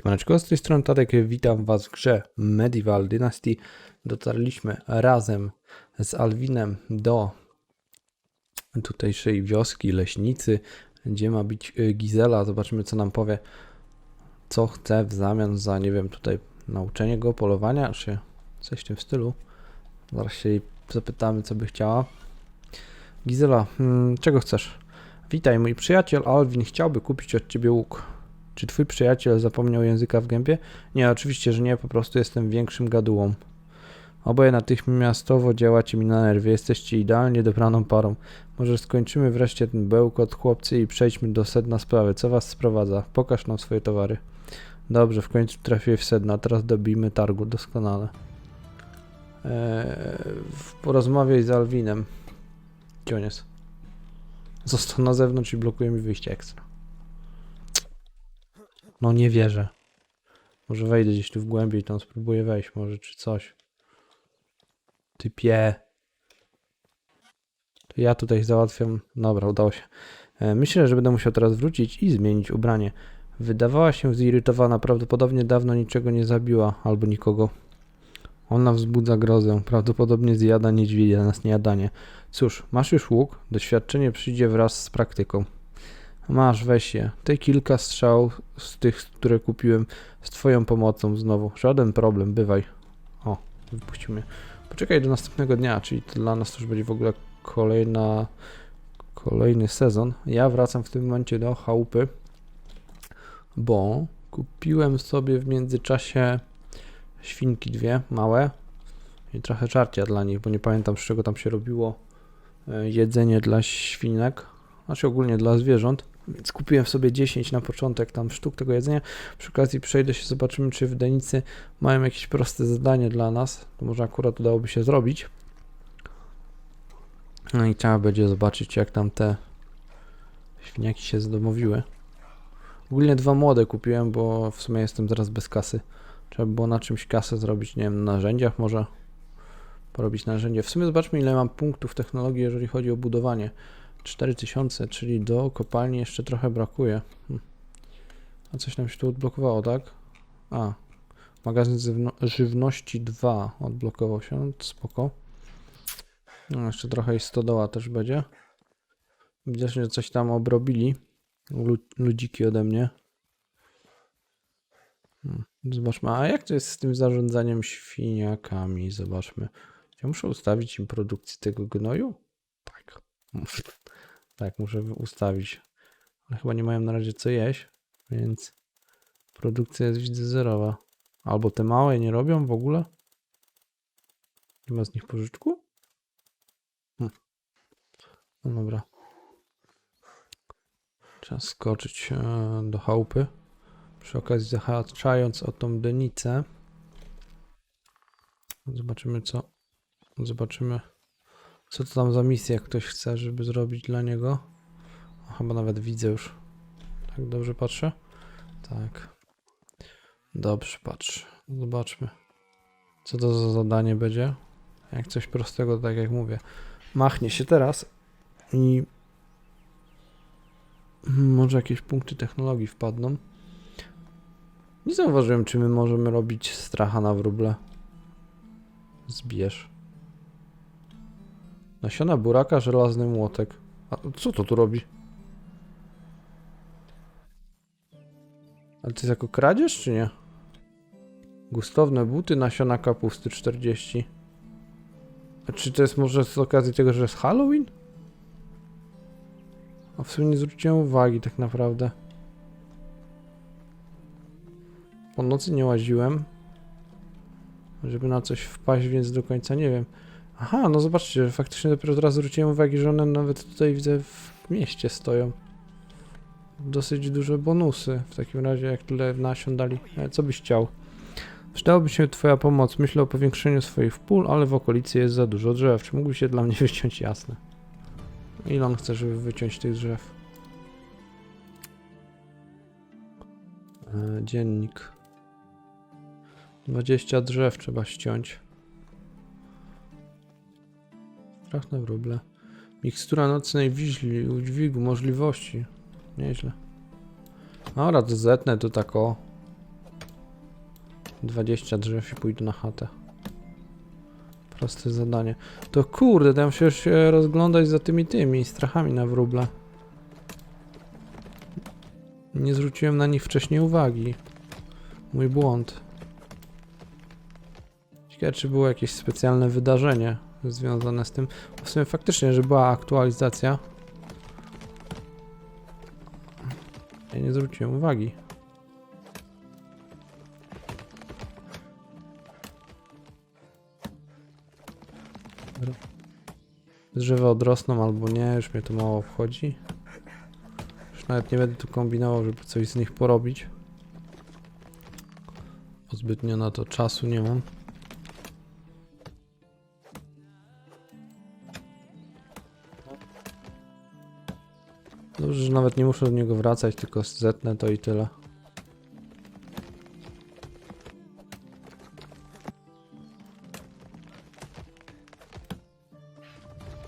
Siemaneczko, z tej strony Tadek, witam Was w grze Medieval Dynasty. Dotarliśmy razem z Alwinem do tutejszej wioski, leśnicy, gdzie ma być y, Gizela. Zobaczymy, co nam powie, co chce w zamian za, nie wiem, tutaj nauczenie go polowania, czy coś w tym stylu. Zaraz się jej zapytamy, co by chciała. Gizela, hmm, czego chcesz? Witaj, mój przyjaciel Alwin chciałby kupić od Ciebie łuk. Czy twój przyjaciel zapomniał języka w gębie? Nie, oczywiście, że nie, po prostu jestem większym gadułą. Oboje natychmiastowo działacie mi na nerwy, jesteście idealnie dobraną parą. Może skończymy wreszcie ten bełkot, chłopcy, i przejdźmy do sedna sprawy. Co was sprowadza? Pokaż nam swoje towary. Dobrze, w końcu trafię w sedno, a teraz dobijmy targu, doskonale. Eee, porozmawiaj z Alwinem. Gdzie on jest? Został na zewnątrz i blokuje mi wyjście ekstra. No nie wierzę. Może wejdę gdzieś tu w głębiej, tam spróbuję wejść może, czy coś. Typie. To ja tutaj załatwiam. Dobra, udało się. E, Myślę, że będę musiał teraz wrócić i zmienić ubranie. Wydawała się zirytowana, prawdopodobnie dawno niczego nie zabiła, albo nikogo. Ona wzbudza grozę, prawdopodobnie zjada niedźwiedzia, nas niejadanie. Cóż, masz już łuk, doświadczenie przyjdzie wraz z praktyką. Masz, weź je. Te kilka strzał z tych, które kupiłem z twoją pomocą znowu. Żaden problem, bywaj. O, wypuścił mnie. Poczekaj do następnego dnia, czyli dla nas to już będzie w ogóle kolejna, kolejny sezon. Ja wracam w tym momencie do chałupy, bo kupiłem sobie w międzyczasie świnki dwie, małe i trochę żarcia dla nich, bo nie pamiętam z czego tam się robiło e, jedzenie dla świnek, znaczy ogólnie dla zwierząt. Więc kupiłem sobie 10 na początek tam sztuk tego jedzenia. Przy okazji przejdę się, zobaczymy, czy w Denicy mają jakieś proste zadanie dla nas. To może akurat udałoby się zrobić. No i trzeba będzie zobaczyć, jak tam te świniaki się zdomowiły. Ogólnie dwa młode kupiłem, bo w sumie jestem teraz bez kasy. Trzeba by było na czymś kasę zrobić, nie wiem, na narzędziach może porobić narzędzie. W sumie zobaczmy, ile mam punktów technologii, jeżeli chodzi o budowanie. 4000, czyli do kopalni jeszcze trochę brakuje. Hm. A coś nam się tu odblokowało, tak? A, magazyn żywno- żywności 2 odblokował się, spoko. No, jeszcze trochę i stodoła też będzie. Że coś tam obrobili. Lu- ludziki ode mnie. Hmm, Zobaczmy, a jak to jest z tym zarządzaniem świniakami? Zobaczmy. Ja muszę ustawić im produkcję tego gnoju? Tak. Tak, muszę ustawić. Ale chyba nie mają na razie co jeść, więc produkcja jest widzę zerowa. Albo te małe nie robią w ogóle? Nie ma z nich pożyczku? Hm. No dobra. Trzeba skoczyć e, do chałupy. Przy okazji zahaczając o tą denicę. Zobaczymy co. Zobaczymy. Co to tam za misja ktoś chce, żeby zrobić dla niego? Chyba nawet widzę już. Tak dobrze patrzę? Tak. Dobrze patrzę. Zobaczmy. Co to za zadanie będzie? Jak coś prostego, tak jak mówię. Machnie się teraz i może jakieś punkty technologii wpadną. Nie zauważyłem, czy my możemy robić stracha na wróble. Zbierz. Nasiona buraka, żelazny młotek. A co to tu robi? Ale to jest jako kradzież, czy nie? Gustowne buty, nasiona kapusty 40. A czy to jest może z okazji tego, że jest Halloween? A w sumie nie zwróciłem uwagi tak naprawdę. Po nocy nie łaziłem. Żeby na coś wpaść, więc do końca nie wiem. Aha, no zobaczcie, faktycznie dopiero teraz zwróciłem uwagę, że one nawet tutaj widzę w mieście stoją. Dosyć duże bonusy w takim razie, jak tyle nasion dali. E, Co byś chciał? Przydałaby się twoja pomoc. Myślę o powiększeniu swoich pól, ale w okolicy jest za dużo drzew. Czy mógłbyś się dla mnie wyciąć jasne? Ile on chce, żeby wyciąć tych drzew? E, dziennik. 20 drzew trzeba ściąć. Strach na wróble. Mikstura nocnej wiźli, udźwigu, możliwości. Nieźle. Dobra, to zetnę tu tak o. 20 drzew i pójdę na chatę. Proste zadanie. To kurde, tam się się rozglądać za tymi tymi strachami na wróble. Nie zwróciłem na nich wcześniej uwagi. Mój błąd. Ciekawe, czy było jakieś specjalne wydarzenie związane z tym. W sumie faktycznie, że była aktualizacja. Ja nie zwróciłem uwagi. Drzewa odrosną albo nie, już mnie to mało obchodzi. Już nawet nie będę tu kombinował, żeby coś z nich porobić. Bo Zbytnio na to czasu nie mam. Nawet nie muszę do niego wracać, tylko zetnę to i tyle.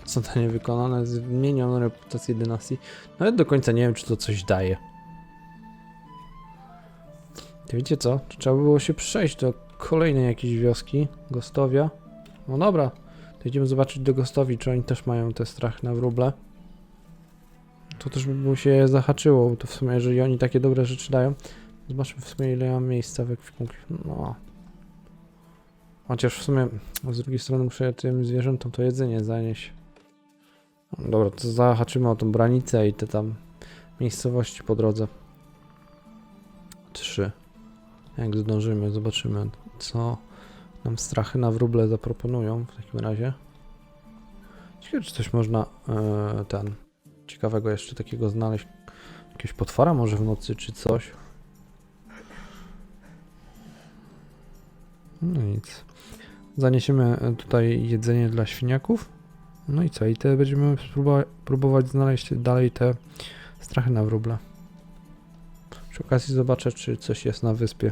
Zadanie wykonane, zmieniam reputację dynastii. Nawet do końca nie wiem, czy to coś daje. To wiecie co? Trzeba by było się przejść do kolejnej jakiejś wioski, Gostowia. No dobra, to idziemy zobaczyć do Gostowi, czy oni też mają te strach na wróble. To też by się zahaczyło, to w sumie, jeżeli oni takie dobre rzeczy dają. Zobaczmy w sumie, ile ja mam miejsca w ekwipunku. No. Chociaż w sumie z drugiej strony muszę tym zwierzętom to jedzenie zanieść. No Dobra, to zahaczymy o tą branicę i te tam miejscowości po drodze. Trzy. Jak zdążymy, zobaczymy, co nam strachy na wróble zaproponują w takim razie. Ciekawe, czy coś można e, ten ciekawego jeszcze takiego znaleźć. Jakiegoś potwora może w nocy, czy coś. No nic. Zaniesiemy e, tutaj jedzenie dla świniaków. No i co? I te będziemy próbować znaleźć dalej te strachy na wróble. Przy okazji zobaczę, czy coś jest na wyspie.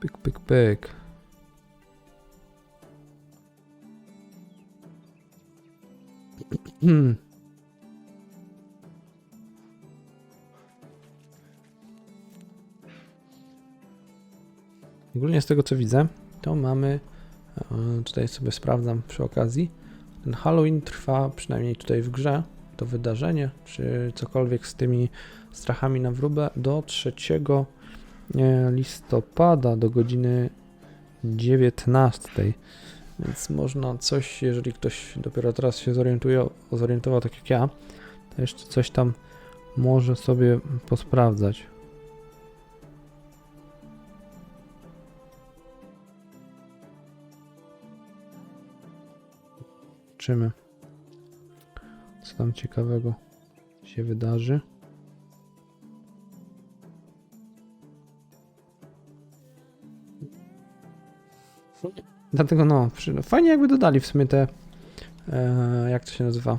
Pyk, pyk, pyk. Hmm. Ogólnie z tego co widzę, to mamy, e, tutaj sobie sprawdzam przy okazji, ten Halloween trwa przynajmniej tutaj w grze, to wydarzenie, czy cokolwiek z tymi strachami na wróbę do 3 e, listopada do godziny 19. Więc można coś, jeżeli ktoś dopiero teraz się zorientuje, zorientował tak jak ja, to jeszcze coś tam może sobie posprawdzać. Zobaczymy, co tam ciekawego się wydarzy. Dlatego no, no, fajnie jakby dodali w sumie te, e, jak to się nazywa,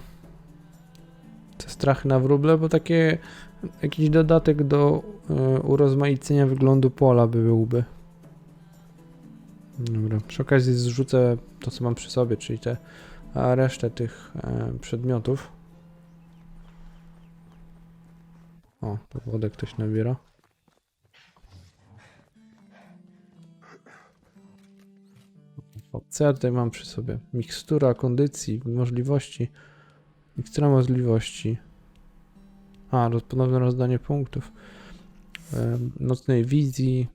te strachy na wróble, bo takie jakiś dodatek do e, urozmaicenia wyglądu pola by byłby. Dobra, przy okazji zrzucę to, co mam przy sobie, czyli te, resztę tych e, przedmiotów. O, wodę ktoś nabiera. Co ja tutaj mam przy sobie? Mikstura kondycji, możliwości. Mikstura możliwości. A, ponowne rozdanie punktów. Nocnej wizji.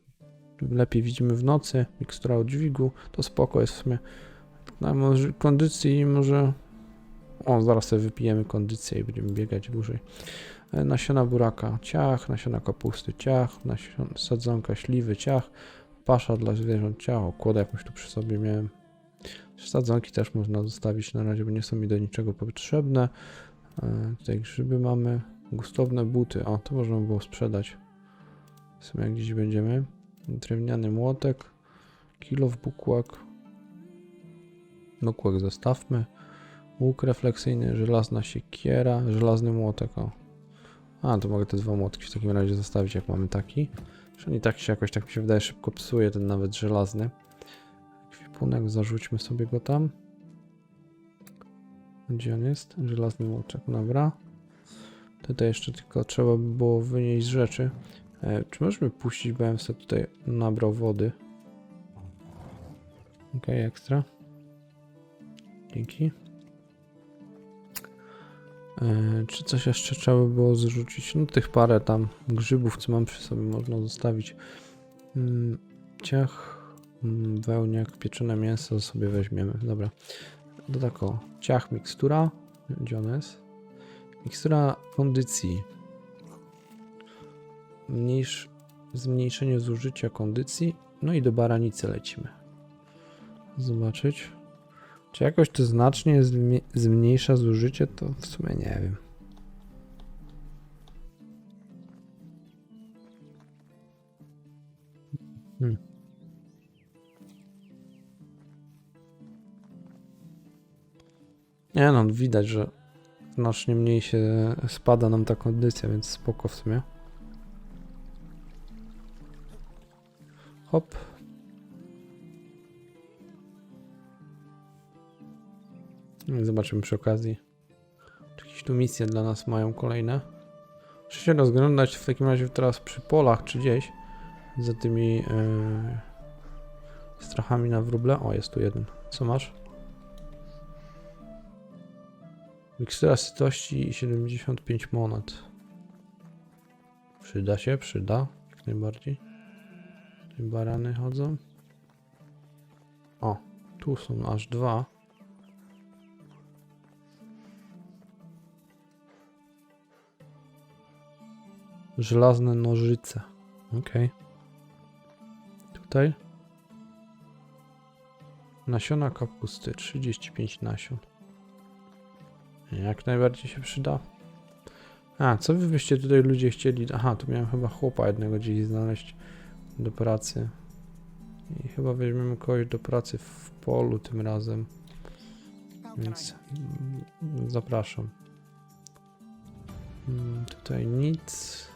Lepiej widzimy w nocy. Mikstura dźwigu. To spoko jest w sumie. Na może kondycji może... O, zaraz sobie wypijemy kondycję i będziemy biegać dłużej. E, Nasiona buraka, ciach, nasiona kapusty, ciach, nasion, sadzonka śliwy, ciach, pasza dla zwierząt, ciach, okłodę jakąś tu przy sobie miałem. Sadzonki też można zostawić na razie, bo nie są mi do niczego potrzebne. E, tutaj grzyby mamy, gustowne buty, o, to można było sprzedać. W sumie jak gdzieś będziemy. Drewniany młotek, kilo w bukłak, Nukłak zostawmy. Łuk refleksyjny, żelazna siekiera, żelazny młotek. O. A, to mogę te dwa młotki w takim razie zostawić, jak mamy taki. Przynajmniej tak się jakoś, tak mi się wydaje, szybko psuje ten nawet żelazny. Ekwipunek, zarzućmy sobie go tam. Gdzie on jest? Żelazny młoczek, dobra. Tutaj jeszcze tylko trzeba by było wynieść rzeczy. E, czy możemy puścić, sobie tutaj nabrał wody. Okej, ekstra. Dzięki. E, czy coś jeszcze trzeba by było zrzucić? No tych parę tam grzybów, co mam przy sobie, można zostawić. Mm, ciach, wełniak, pieczone mięso sobie weźmiemy. Dobra. To tak o. Ciach, mikstura. Gdzie ona jest? Mikstura kondycji. Mniejsz, zmniejszenie zużycia kondycji. No i do baranicy lecimy. Zobaczyć. Czy jakoś to znacznie zmniejsza zużycie, to w sumie nie wiem. Hmm. Nie no, widać, że znacznie mniej się spada nam ta kondycja, więc spoko w sumie. Hop. I Zobaczymy przy okazji, czy jakieś tu misje dla nas mają kolejne. Muszę się rozglądać w takim razie teraz przy polach czy gdzieś za tymi yy, strachami na wróble. O, jest tu jeden. Co masz? Mikstura sytości i 75 monet. Przyda się, przyda. Jak najbardziej. Tutaj barany chodzą. O, tu są aż dwa. Żelazne nożyce. Okej. Tutaj. Nasiona kapusty. 35 nasion. Jak najbardziej się przyda. A, co wy byście tutaj ludzie chcieli? Aha, tu miałem chyba chłopa jednego gdzieś znaleźć do pracy. I chyba weźmiemy kogoś do pracy w polu tym razem. Więc zapraszam. Mm, Tutaj nic.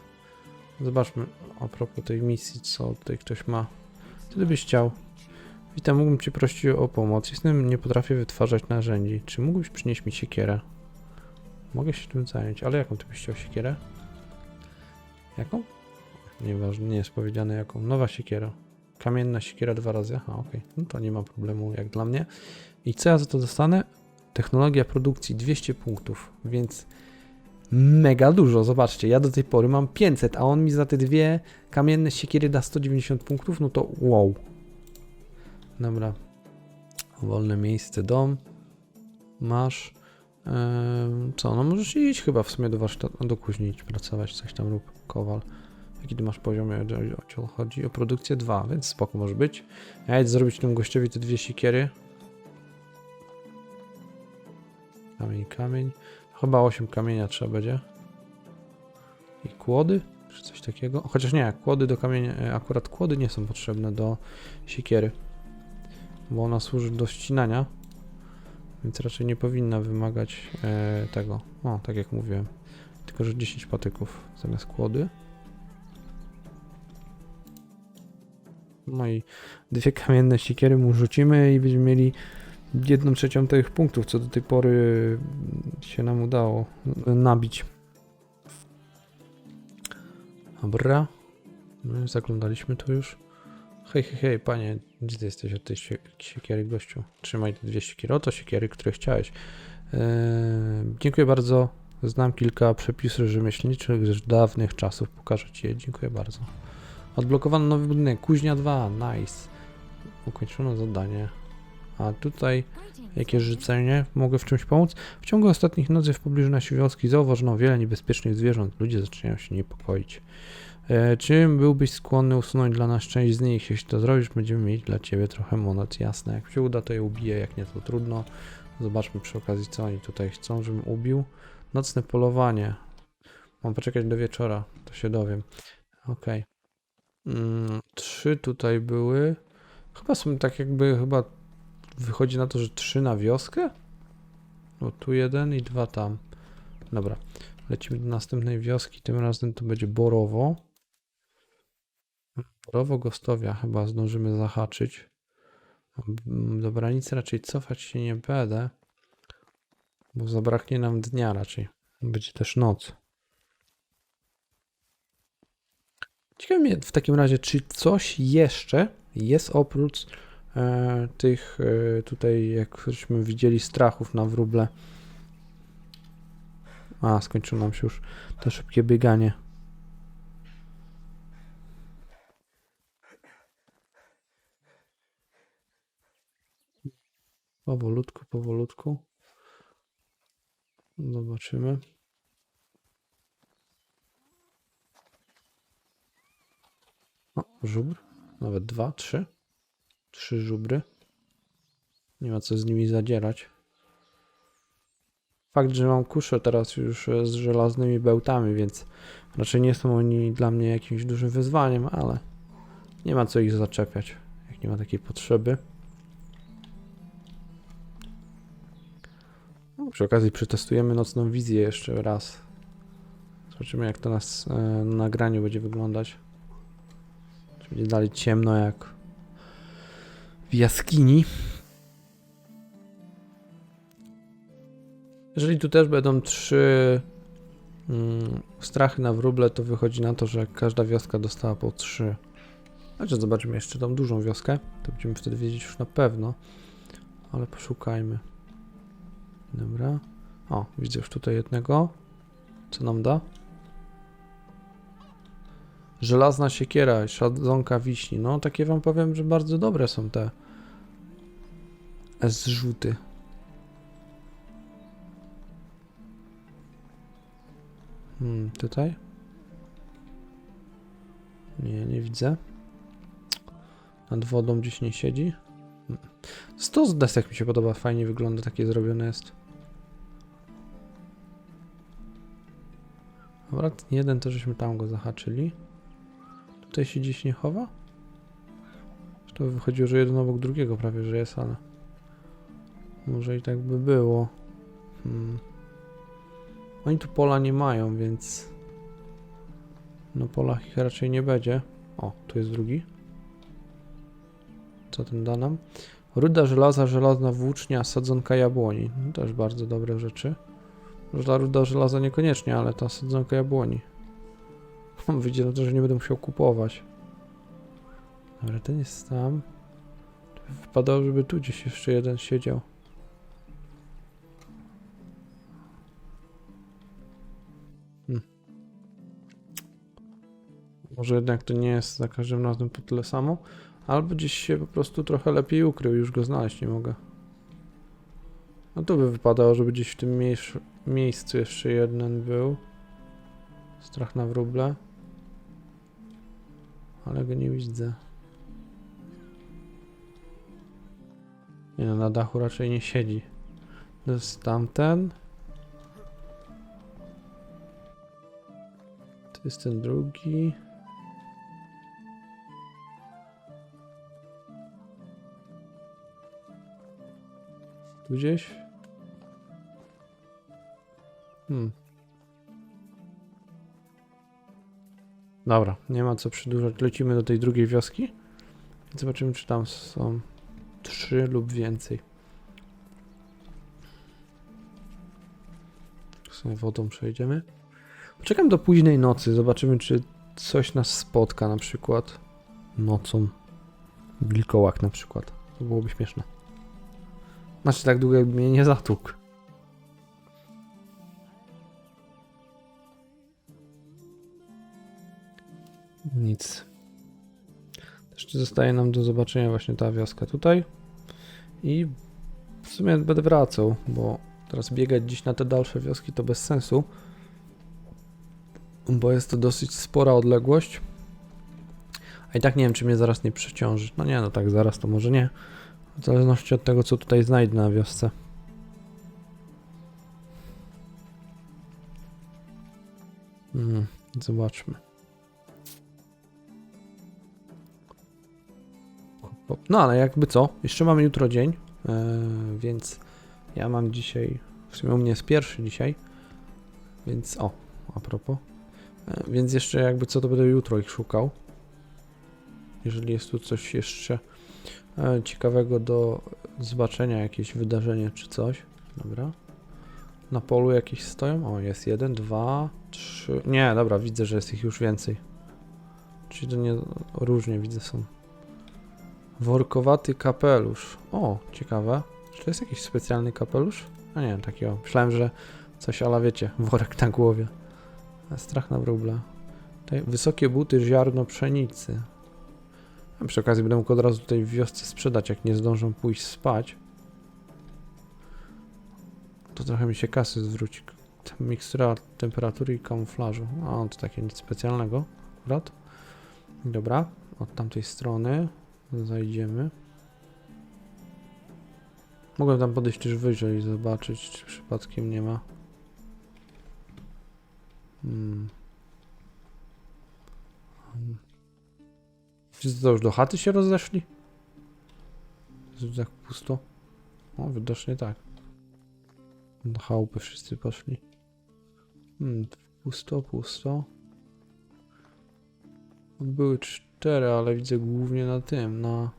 Zobaczmy a propos tej misji, co tutaj ktoś ma. Ty byś chciał? Witam, mógłbym cię prosić o pomoc. Jestem, nie potrafię wytwarzać narzędzi. Czy mógłbyś przynieść mi siekierę? Mogę się tym zająć, ale jaką ty byś chciał siekierę? Jaką? Nieważne, nie jest powiedziane jaką. Nowa siekiera. Kamienna siekiera dwa razy. Aha, okej. No to nie ma problemu jak dla mnie. I co ja za to dostanę? Technologia produkcji 200 punktów, więc mega dużo. Zobaczcie, ja do tej pory mam 500, a on mi za te dwie kamienne siekiery da 190 punktów, no to wow. Dobra. Wolne miejsce, dom. Masz. Co, no możesz iść chyba w sumie do warsztatu, do kuźni pracować, coś tam rób, kowal. Jaki ty masz poziom, o- chodzi o produkcję? Dwa, więc spoko może być. Ja idę zrobić temu gościowi te dwie siekiery. Kamień, kamień. Chyba 8 kamienia trzeba będzie. I kłody? Czy coś takiego? Chociaż nie, kłody do kamienia, e, akurat kłody nie są potrzebne do siekiery. Bo ona służy do ścinania. Więc raczej nie powinna wymagać e, tego. O, tak jak mówiłem. Tylko, że 10 patyków zamiast kłody. No i dwie kamienne siekiery mu rzucimy i będziemy mieli jedną trzecią tych punktów, co do tej pory się nam udało nabić. Dobra. No, zaglądaliśmy tu już. Hej, hej, hej, panie, gdzie ty jesteś od tej sie- siekiery, gościu? Trzymaj te dwie siekiery. Oto siekiery, które chciałeś. Eee, dziękuję bardzo. Znam kilka przepisów rzemieślniczych z dawnych czasów. Pokażę ci je. Dziękuję bardzo. Odblokowano nowy budynek. Kuźnia 2. Nice. Ukończono zadanie. A tutaj Jakie życzenie? Mogę w czymś pomóc? W ciągu ostatnich nocy w pobliżu naszej wioski zauważono wiele niebezpiecznych zwierząt. Ludzie zaczynają się niepokoić. E, czy byłbyś skłonny usunąć dla nas część z nich? Jeśli to zrobisz, będziemy mieć dla ciebie trochę monet. Jasne, jak się uda, to je ubiję, jak nie, to trudno. Zobaczmy przy okazji, co oni tutaj chcą, żebym ubił. Nocne polowanie. Mam poczekać do wieczora, to się dowiem. Okej. Mm, trzy tutaj były. Chyba są tak jakby, chyba Wychodzi na to, że trzy na wioskę? No tu jeden i dwa tam. Dobra. Lecimy do następnej wioski. Tym razem to będzie Borowo. Porowo Gostowia chyba zdążymy zahaczyć. Mm, Do granicy raczej cofać się nie będę, bo zabraknie nam dnia raczej. Będzie też noc. Ciekawe mnie w takim razie, czy coś jeszcze jest oprócz e, tych e, tutaj, jakśmy widzieli, strachów na wróble. A, skończyło nam się już to szybkie bieganie. Powolutku, powolutku. Zobaczymy. O, żubr. Nawet dwa, trzy. Trzy żubry. Nie ma co z nimi zadzierać. Fakt, że mam kuszę teraz już e, z żelaznymi bełtami, więc raczej nie są oni dla mnie jakimś dużym wyzwaniem, ale nie ma co ich zaczepiać, jak nie ma takiej potrzeby. Przy okazji przetestujemy nocną wizję jeszcze raz. Zobaczymy jak to nas e, na nagraniu będzie wyglądać. Czy będzie dalej ciemno jak w jaskini. Jeżeli tu też będą trzy mm, strachy na wróble, to wychodzi na to, że każda wioska dostała po trzy. Znaczy zobaczymy jeszcze tą dużą wioskę, to będziemy wtedy wiedzieć już na pewno. Ale poszukajmy. Dobra. O, widzę już tutaj jednego. Co nam da? Żelazna siekiera, szadzonka wiśni. No, takie wam powiem, że bardzo dobre są te zrzuty. Hmm, tutaj? Nie, nie widzę. Nad wodą gdzieś nie siedzi. Hmm. Stos desek mi się podoba, fajnie wygląda, takie zrobione jest. Ten jeden to żeśmy tam go zahaczyli. Tutaj się gdzieś nie chowa? To by wychodziło, że jeden obok drugiego prawie, że jest, ale... Może i tak by było. Hmm. Oni tu pola nie mają, więc... Na polach ich raczej nie będzie. O, tu jest drugi. Co ten da nam? Ruda żelaza, żelazna włócznia, sadzonka jabłoni. No, też bardzo dobre rzeczy. Ta ruda żelaza niekoniecznie, ale ta sadzonka jabłoni. Wyjdzie na to, że nie będę musiał kupować. Dobra, ten jest tam. Wypadało, żeby tu gdzieś jeszcze jeden siedział. Hmm. Może jednak to nie jest za każdym razem po tyle samo. Albo gdzieś się po prostu trochę lepiej ukrył, już go znaleźć nie mogę. No to by wypadało, żeby gdzieś w tym miejscu, miejscu jeszcze jeden był. Strach na wróble. Ale go nie widzę. Nie no, na dachu raczej nie siedzi. To jest tamten. To jest ten drugi. Tu gdzieś? Hmm. Dobra, nie ma co przedłużać. Lecimy do tej drugiej wioski. Zobaczymy, czy tam są trzy lub więcej. Tą wodą przejdziemy. Poczekam do późnej nocy. Zobaczymy, czy coś nas spotka na przykład nocą. Wilkołak na przykład. To byłoby śmieszne. Znaczy tak długo jakby mnie nie zatłukł. Nic. Jeszcze zostaje nam do zobaczenia właśnie ta wioska tutaj. I w sumie będę wracał, bo teraz biegać dziś na te dalsze wioski to bez sensu. Bo jest to dosyć spora odległość. A i tak nie wiem, czy mnie zaraz nie przeciąży. No nie, no tak, zaraz to może nie. W zależności od tego, co tutaj znajdę na wiosce. Hmm, zobaczmy. No ale jakby co, jeszcze mamy jutro dzień, yy, więc ja mam dzisiaj, w sumie u mnie jest pierwszy dzisiaj, więc o, a propos, yy, więc jeszcze jakby co, to będę jutro ich szukał. Jeżeli jest tu coś jeszcze yy, ciekawego do zobaczenia, jakieś wydarzenie czy coś. Dobra. Na polu jakieś stoją? O, jest jeden, dwa, trzy. Nie, dobra, widzę, że jest ich już więcej. Czyli to nie różnie widzę są. Workowaty kapelusz. O, ciekawe. Czy to jest jakiś specjalny kapelusz? A nie, takiego. Myślałem, że coś, ale wiecie, worek na głowie. Strach na wróble. Tutaj wysokie buty, ziarno pszenicy. A przy okazji będę mógł od razu tutaj w wiosce sprzedać, jak nie zdążą pójść spać. To trochę mi się kasy zwróci. Mikstura temperatury i kamuflażu. A, to takie nic specjalnego. Akurat. Dobra, od tamtej strony zajdziemy. Mogłem tam podejść też wyżej i zobaczyć, czy przypadkiem nie ma. Hmm. Czy to już do chaty się rozeszli? Jest tak pusto? O, widocznie tak. Do chałupy wszyscy poszli. Hmm, pusto, pusto. Były cztery, ale widzę głównie na tym, na...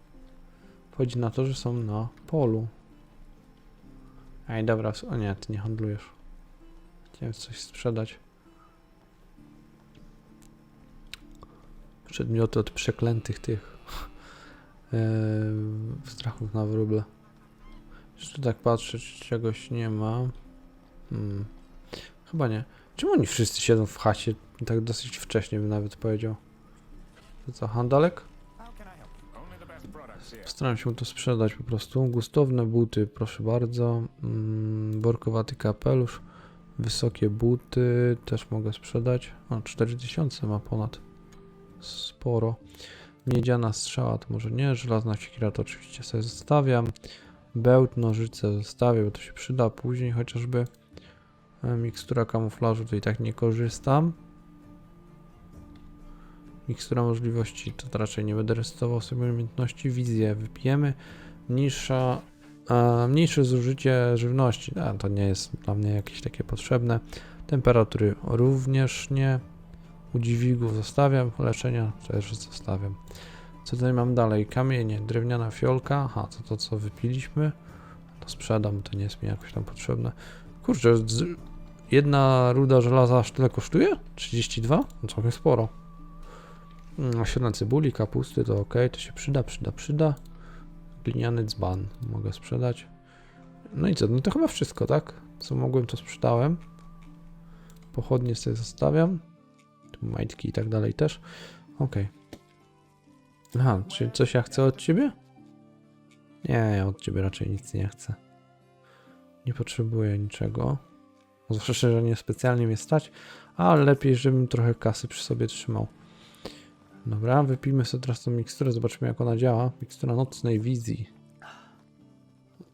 Chodzi na to, że są na polu. Ej, dobra, o nie, ty nie handlujesz. Chciałem coś sprzedać. Przedmioty od przeklętych tych yy, strachów na wróble. Jeszcze tak patrzę, czy czegoś nie ma. Hmm. Chyba nie. Czemu oni wszyscy siedzą w chacie tak dosyć wcześnie, bym nawet powiedział. Co, handalek? Postaram się to sprzedać po prostu. Gustowne buty, proszę bardzo. Mm, workowaty kapelusz. Wysokie buty też mogę sprzedać. O, 4000 ma ponad. Sporo. Miedziana strzała to może nie. Żelazna siekiera to oczywiście sobie zostawiam. Bełt, nożyce zostawię, bo to się przyda później chociażby. E, Mikstura kamuflażu to i tak nie korzystam. Mikstura możliwości to raczej nie będę recytował sobie umiejętności. Wizję wypijemy. Mniejsza, e, mniejsze zużycie żywności. A, to nie jest dla mnie jakieś takie potrzebne. Temperatury również nie. U dźwigów zostawiam. Leczenia też zostawiam. Co tutaj mam dalej? Kamienie, drewniana fiolka. Aha, to to co wypiliśmy. To sprzedam, to nie jest mi jakoś tam potrzebne. Kurczę, jedna ruda żelaza aż tyle kosztuje? 32? No całkiem sporo. Mm, Siana cebuli, kapusty to ok, to się przyda, przyda, przyda. Gliniany dzban mogę sprzedać. No i co, no to chyba wszystko, tak? Co mogłem, to sprzedałem. Pochodnie sobie zostawiam. Tu majtki i tak dalej też. Ok. Aha, czy coś ja chcę od ciebie? Nie, ja od ciebie raczej nic nie chcę. Nie potrzebuję niczego. Zwłaszcza, że nie specjalnie mnie stać, ale lepiej, żebym trochę kasy przy sobie trzymał. Dobra, wypijmy sobie teraz tą miksturę, zobaczymy jak ona działa. Mikstura nocnej wizji.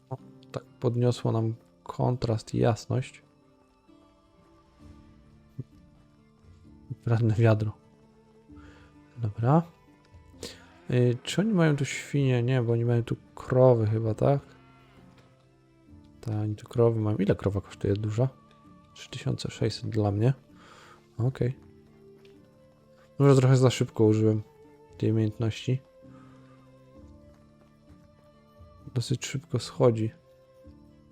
O, tak podniosło nam kontrast i jasność. Radne wiadro. Dobra. Y, czy oni mają tu świnie? Nie, bo oni mają tu krowy chyba, tak? Tak, oni tu krowy mają. Ile krowa kosztuje duża? 3600 dla mnie. Okej. Może trochę za szybko użyłem tej umiejętności. Dosyć szybko schodzi.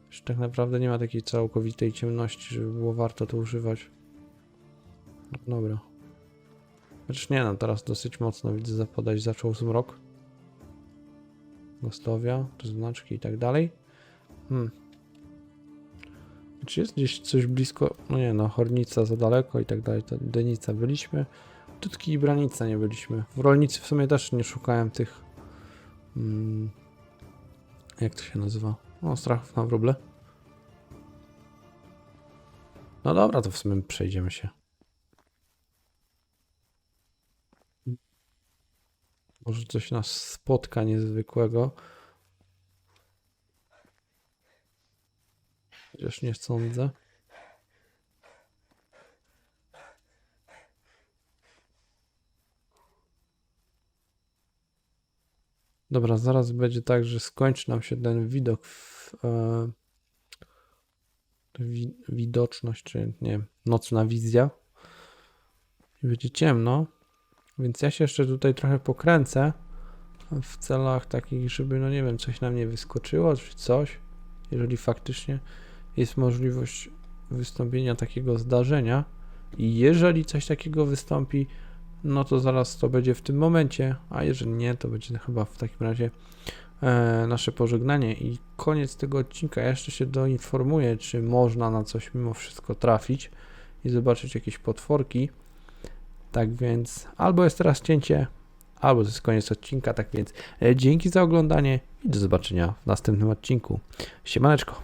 Już tak naprawdę nie ma takiej całkowitej ciemności, żeby było warto to używać. No Dobra. Chociaż nie no, teraz dosyć mocno widzę zapadać zaczął zmrok. Gostowia, znaczki i tak dalej. Hmm. Czy jest gdzieś coś blisko? No nie no, Hornica za daleko i tak dalej. Denica byliśmy. Tutki i Branica nie byliśmy. W rolnicy w sumie też nie szukałem tych. Mm, jak to się nazywa? O, strachów na wróble. No dobra, to w sumie przejdziemy się. Może coś nas spotka niezwykłego. Chociaż nie sądzę. Dobra, zaraz będzie tak, że skończy nam się ten widok w, e, wi, widoczność, czy nie nocna wizja. I będzie ciemno, więc ja się jeszcze tutaj trochę pokręcę w celach takich, żeby, no nie wiem, coś na mnie wyskoczyło, czy coś. Jeżeli faktycznie jest możliwość wystąpienia takiego zdarzenia i jeżeli coś takiego wystąpi, no to zaraz to będzie w tym momencie, a jeżeli nie, to będzie chyba w takim razie e, nasze pożegnanie i koniec tego odcinka. Ja jeszcze się doinformuję, czy można na coś mimo wszystko trafić i zobaczyć jakieś potworki. Tak więc albo jest teraz cięcie, albo to jest koniec odcinka. Tak więc e, dzięki za oglądanie i do zobaczenia w następnym odcinku. Siemaneczko.